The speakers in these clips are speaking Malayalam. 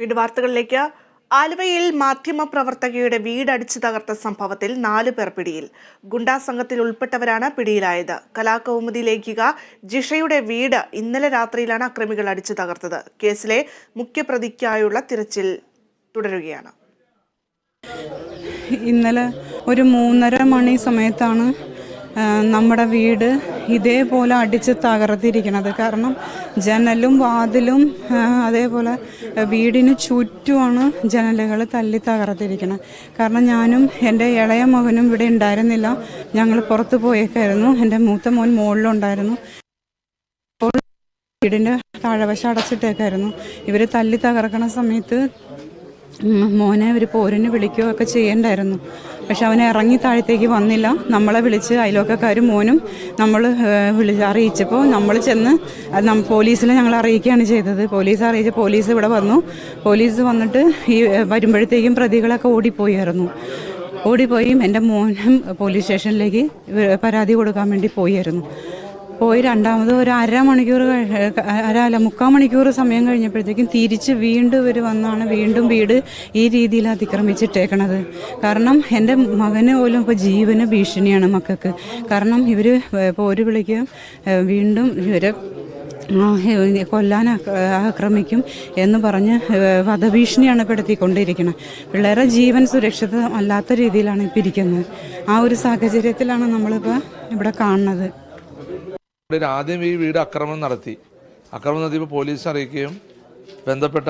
വീട് വാർത്തകളിലേക്ക്. ആലുവയിൽ മാധ്യമപ്രവർത്തകയുടെ വീടടിച്ചു തകർത്ത സംഭവത്തിൽ നാലു പേർ പിടിയിൽ. ഗുണ്ടാ സംഘത്തിൽ ഉൾപ്പെട്ടവരാണ് പിടിയിലായത്. കലാകൗമുദി ലേഖിക ജിഷയുടെ വീട് ഇന്നലെ രാത്രിയിലാണ് അക്രമികൾ അടിച്ചു തകർത്തത്. കേസിലെ മുഖ്യപ്രതിക്കായുള്ള തിരച്ചിൽ തുടരുകയാണ്. ഇന്നലെ ഒരു മൂന്നര മണി സമയത്താണ് നമ്മുടെ വീട് ഇതേപോലെ അടിച്ച് തകർത്തിരിക്കണത്. കാരണം ജനലും വാതിലും അതേപോലെ വീടിന് ചുറ്റുമാണ് ജനലുകൾ തല്ലി തകർത്തിരിക്കണത്. കാരണം ഞാനും എന്റെ ഇളയ മകനും ഇവിടെ ഉണ്ടായിരുന്നില്ല. ഞങ്ങൾ പുറത്തു പോയേക്കായിരുന്നു. എന്റെ മൂത്ത മോൻ മുകളിലുണ്ടായിരുന്നു അപ്പോൾ വീടിന്റെ താഴവശം അടച്ചിട്ടേക്കായിരുന്നു. ഇവർ തല്ലി തകർക്കണ സമയത്ത് മോനെ ഇവർ പോരിന് വിളിക്കുകയൊക്കെ ചെയ്യണ്ടായിരുന്നു. പക്ഷെ അവൻ ഇറങ്ങി താഴത്തേക്ക് വന്നില്ല. നമ്മളെ വിളിച്ച് അയലോക്കാരും മോനും നമ്മൾ വിളിച്ച് അറിയിച്ചപ്പോൾ നമ്മൾ ചെന്ന് പോലീസിനെ ഞങ്ങൾ അറിയിക്കുകയാണ് ചെയ്തത്. പോലീസ് അറിയിച്ച് പോലീസ് ഇവിടെ വന്നു. പോലീസ് വന്നിട്ട് ഈ വരുമ്പോഴത്തേക്കും പ്രതികളൊക്കെ ഓടിപ്പോയായിരുന്നു. ഓടിപ്പോയി എന്റെ മോനും പോലീസ് സ്റ്റേഷനിലേക്ക് പരാതി കൊടുക്കാൻ വേണ്ടി പോയായിരുന്നു. പോയി രണ്ടാമത് ഒരു അരമണിക്കൂർ മണിക്കൂർ അര അല്ല മുക്കാൽ മണിക്കൂർ സമയം കഴിഞ്ഞപ്പോഴത്തേക്കും തിരിച്ച് വീണ്ടും ഇവർ വന്നാണ് വീണ്ടും വീട് ഈ രീതിയിൽ അതിക്രമിച്ചിട്ടേക്കണത്. കാരണം എന്റെ മകന് പോലും ഇപ്പോൾ ജീവന് ഭീഷണിയാണ് മക്കൾക്ക്. കാരണം ഇവർ ഒരു ഏഹ് വീണ്ടും ഇവരെ ആ, കൊല്ലാൻ ആക്രമിക്കും എന്ന് പറഞ്ഞ് വധഭീഷണിയാണ് പെടുത്തിക്കൊണ്ടിരിക്കുന്നത് പിള്ളേരെ ജീവൻ സുരക്ഷിതമല്ലാത്ത രീതിയിലാണ് ഇപ്പം ഇരിക്കുന്നത്. ആ ഒരു സാഹചര്യത്തിലാണ് നമ്മളിപ്പോൾ ഇവിടെ കാണുന്നത്. ഇവിടെ ആദ്യം ഈ വീട് ആക്രമണം നടത്തി. ആക്രമണം നടത്തിയപ്പോൾ പോലീസ് അറിയിക്കുകയും ബന്ധപ്പെട്ട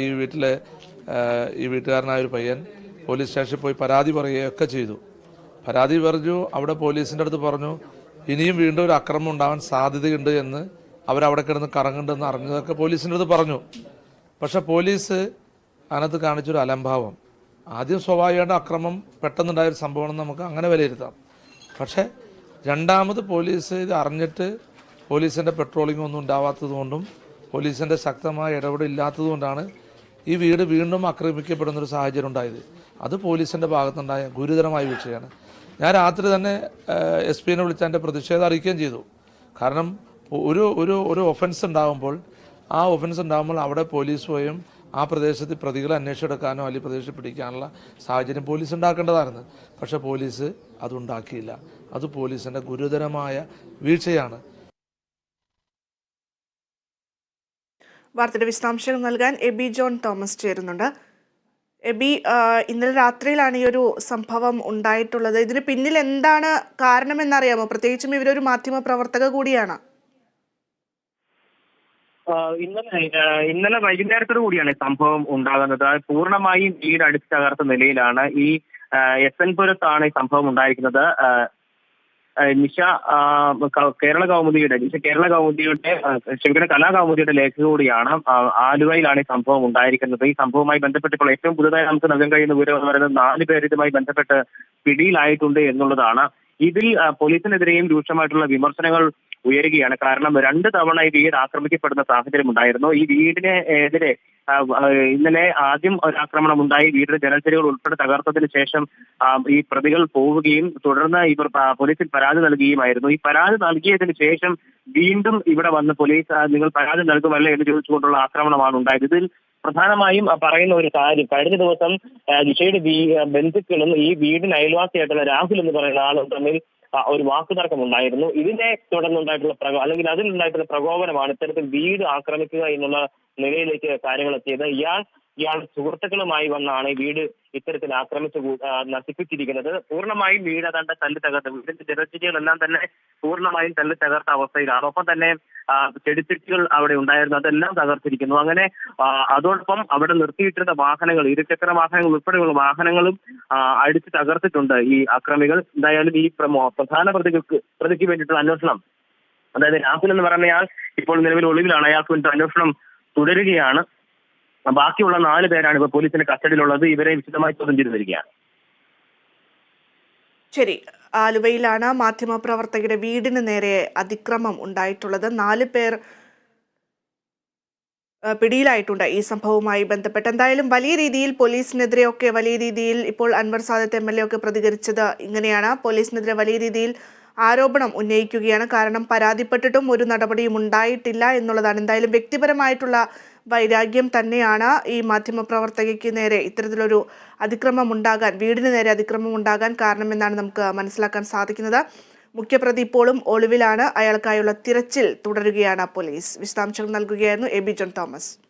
ഈ വീട്ടിലെ ഈ വീട്ടുകാരനായ ഒരു പയ്യൻ പോലീസ് സ്റ്റേഷനിൽ പോയി പരാതി പറയുകയൊക്കെ ചെയ്തു. പരാതി പറഞ്ഞു അവിടെ പോലീസിന്റെ അടുത്ത് പറഞ്ഞു ഇനിയും വീണ്ടും ഒരു അക്രമം ഉണ്ടാവാൻ സാധ്യതയുണ്ട് എന്ന് അവരവിടെ കിടന്ന് കറങ്ങുന്നുണ്ടെന്ന് അറിഞ്ഞതൊക്കെ പോലീസിന്റെ അടുത്ത് പറഞ്ഞു. പക്ഷെ പോലീസ് അതിനകത്ത് കാണിച്ചൊരു അലംഭാവം. ആദ്യം സ്വാഭാവികമായിട്ട് അക്രമം പെട്ടെന്നുണ്ടായൊരു സംഭവമാണെന്ന് നമുക്ക് അങ്ങനെ വിലയിരുത്താം. പക്ഷേ രണ്ടാമത് പോലീസ് ഇത് അറിഞ്ഞിട്ട് പോലീസിന്റെ പെട്രോളിംഗ് ഒന്നും ഉണ്ടാവാത്തതുകൊണ്ടും പോലീസിന്റെ ശക്തമായ ഇടപെടില്ലാത്തതുകൊണ്ടാണ് ഈ വീട് വീണ്ടും ആക്രമിക്കപ്പെടുന്നൊരു സാഹചര്യം ഉണ്ടായത്. അത് പോലീസിന്റെ ഭാഗത്തുണ്ടായ ഗുരുതരമായ വീഴ്ചയാണ്. ഞാൻ രാത്രി തന്നെ എസ് പിനെ വിളിച്ച് എന്റെ പ്രതിഷേധം അറിയിക്കുകയും ചെയ്തു. കാരണം ഒരു ഒരു ഒരു ഒഫൻസ് ഉണ്ടാകുമ്പോൾ ആ ഒഫൻസ് ഉണ്ടാകുമ്പോൾ അവിടെ പോലീസ് പോയും ആ പ്രദേശത്ത് പ്രതികളെ അന്വേഷിച്ചെടുക്കാനോ അല്ലെങ്കിൽ പ്രദേശത്ത് പിടിക്കാനുള്ള സാഹചര്യം പോലീസ് ഉണ്ടാക്കേണ്ടതായിരുന്നു. പക്ഷേ പോലീസ് അതുണ്ടാക്കിയില്ല അത് പോലീസിന്റെ ഗുരുതരമായ വീഴ്ചയാണ്. വാർത്തയുടെ വിശദാംശങ്ങൾ നൽകാൻ എബി ജോൺ തോമസ് ചേരുന്നുണ്ട്. എബി ഇന്നലെ രാത്രിയിലാണ് ഈ ഒരു സംഭവം ഉണ്ടായിട്ടുള്ളത്. ഇതിന് പിന്നിൽ എന്താണ് കാരണമെന്നറിയാമോ? പ്രത്യേകിച്ചും ഇവരൊരു മാധ്യമ പ്രവർത്തക കൂടിയാണ്. ഇന്നലെ ഇന്നലെ വൈകുന്നേരത്തോടു കൂടിയാണ് സംഭവം ഉണ്ടാകുന്നത്. പൂർണമായും വീട് അടിച്ചു തകർത്ത നിലയിലാണ് ഈ എസ് എൻ പുരത്താണ് ഈ സംഭവം ഉണ്ടായിരിക്കുന്നത്. നിഷ കേരള കൗമുദിയുടെ നിഷ കേരള കൗമുദിയുടെ ക്ഷമിക്കുന്ന കലാ കലാകൗമുദിയുടെ ലേഖ കൂടിയാണ് ആലുവയിലാണ് ഈ സംഭവം ഉണ്ടായിരിക്കുന്നത്. ഈ സംഭവവുമായി ബന്ധപ്പെട്ട് ഇപ്പോൾ ഏറ്റവും പുതുതായി നമുക്ക് നൽകാൻ കഴിയുന്ന വിവരം എന്ന് പറയുന്നത് നാല് പേരുമായി ബന്ധപ്പെട്ട് പിടിയിലായിട്ടുണ്ട് എന്നുള്ളതാണ്. ഇതിൽ പോലീസിനെതിരെയും രൂക്ഷമായിട്ടുള്ള വിമർശനങ്ങൾ ഉയരുകയാണ്. കാരണം രണ്ട് തവണ ഈ വീട് ആക്രമിക്കപ്പെടുന്ന സാഹചര്യം ഉണ്ടായിരുന്നു. ഈ വീടിനെ എതിരെ ഇന്നലെ ആദ്യം ഒരു ആക്രമണം ഉണ്ടായി. വീടിന്റെ ജനൽച്ചരികൾ ഉൾപ്പെടെ തകർത്തതിന് ശേഷം ഈ പ്രതികൾ പോവുകയും തുടർന്ന് ഇവർ പോലീസിൽ പരാതി നൽകുകയുമായിരുന്നു. ഈ പരാതി നൽകിയതിനു ശേഷം വീണ്ടും ഇവിടെ വന്ന് പോലീസ് നിങ്ങൾ പരാതി നൽകുമല്ലേ എന്ന് ചോദിച്ചുകൊണ്ടുള്ള ആക്രമണമാണ് ഉണ്ടായത്. ഇതിൽ പ്രധാനമായും പറയുന്ന ഒരു കാര്യം കഴിഞ്ഞ ദിവസം ജിഷയുടെ ബന്ധുക്കളും ഈ വീടിന് അയൽവാസിയായിട്ടുള്ള രാഹുൽ എന്ന് പറയുന്ന ആളും തമ്മിൽ ഒരു വാക്കുതർക്കം ഉണ്ടായിരുന്നു. ഇതിനെ തുടർന്നുണ്ടായിട്ടുള്ള പ്രകോ അല്ലെങ്കിൽ അതിലുണ്ടായിട്ടുള്ള പ്രകോപനമാണ് ഇത്തരത്തിൽ വീട് ആക്രമിക്കുക എന്നുള്ള നിലയിലേക്ക് കാര്യങ്ങൾ എത്തിയത് ഇയാൾ ഇയാൾ സുഹൃത്തുക്കളുമായി വന്നാണ് വീട് ഇത്തരത്തിൽ ആക്രമിച്ച് നശിപ്പിച്ചിരിക്കുന്നത്. പൂർണമായും വീട് അതാണ്ട് തല്ലി തകർത്ത്. വീടിന്റെ ജനചിരികളെല്ലാം തന്നെ പൂർണമായും തല്ലി തകർത്ത അവസ്ഥയിലാണ്. ഒപ്പം തന്നെ ആ, അവിടെ ഉണ്ടായിരുന്നു. അതെല്ലാം തകർത്തിരിക്കുന്നു. അങ്ങനെ അതോടൊപ്പം അവിടെ നിർത്തിയിട്ടിരുന്ന വാഹനങ്ങൾ ഇരുചക്ര വാഹനങ്ങൾ ഉൾപ്പെടെയുള്ള വാഹനങ്ങളും അടിച്ച് തകർത്തിട്ടുണ്ട് ഈ അക്രമികൾ. എന്തായാലും ഈ പ്രധാന പ്രതികൾക്ക് പ്രതിക്ക് വേണ്ടിയിട്ടുള്ള അന്വേഷണം. അതായത് രാഹുൽ എന്ന് പറഞ്ഞയാൾ ഇപ്പോൾ നിലവിൽ ഒളിവിലാണ്. അയാൾക്ക് വേണ്ടി അന്വേഷണം തുടരുകയാണ്. ബാക്കിയുള്ള നാല് പേരാണ് ഇപ്പോൾ പോലീസിന്റെ കസ്റ്റഡിയിലുള്ളത്. ഇവരെ വിശദമായി ചോദ്യം ചെയ്തു വരികയാണ്. ശരി. ആലുവയിലാണ് മാധ്യമപ്രവർത്തകരുടെ വീടിന് നേരെ അതിക്രമം ഉണ്ടായിട്ടുള്ളത്. നാല് പേർ പിടിയിലായിട്ടുണ്ട് ഈ സംഭവവുമായി ബന്ധപ്പെട്ട്. എന്തായാലും വലിയ രീതിയിൽ പോലീസിനെതിരെയൊക്കെ വലിയ രീതിയിൽ ഇപ്പോൾ Anwar Sadath M L A ഒക്കെ പ്രതികരിച്ചത് ഇങ്ങനെയാണ്. പോലീസിനെതിരെ വലിയ രീതിയിൽ ആരോപണം ഉന്നയിക്കുകയാണ്. കാരണം പരാതിപ്പെട്ടിട്ടും ഒരു നടപടിയും ഉണ്ടായിട്ടില്ല എന്നുള്ളതാണ്. എന്തായാലും വ്യക്തിപരമായിട്ടുള്ള വൈരാഗ്യം തന്നെയാണ് ഈ മാധ്യമപ്രവർത്തകയ്ക്ക് നേരെ ഇത്തരത്തിലൊരു അതിക്രമം ഉണ്ടാകാൻ വീടിന് നേരെ അതിക്രമം ഉണ്ടാകാൻ കാരണമെന്നാണ് നമുക്ക് മനസ്സിലാക്കാൻ സാധിക്കുന്നത്. മുഖ്യപ്രതി ഇപ്പോഴും ഒളിവിലാണ്. അയാൾക്കായുള്ള തിരച്ചിൽ തുടരുകയാണ് പോലീസ്. വിശദാംശങ്ങൾ നൽകുകയായിരുന്നു എ ബി ജോൺ തോമസ്.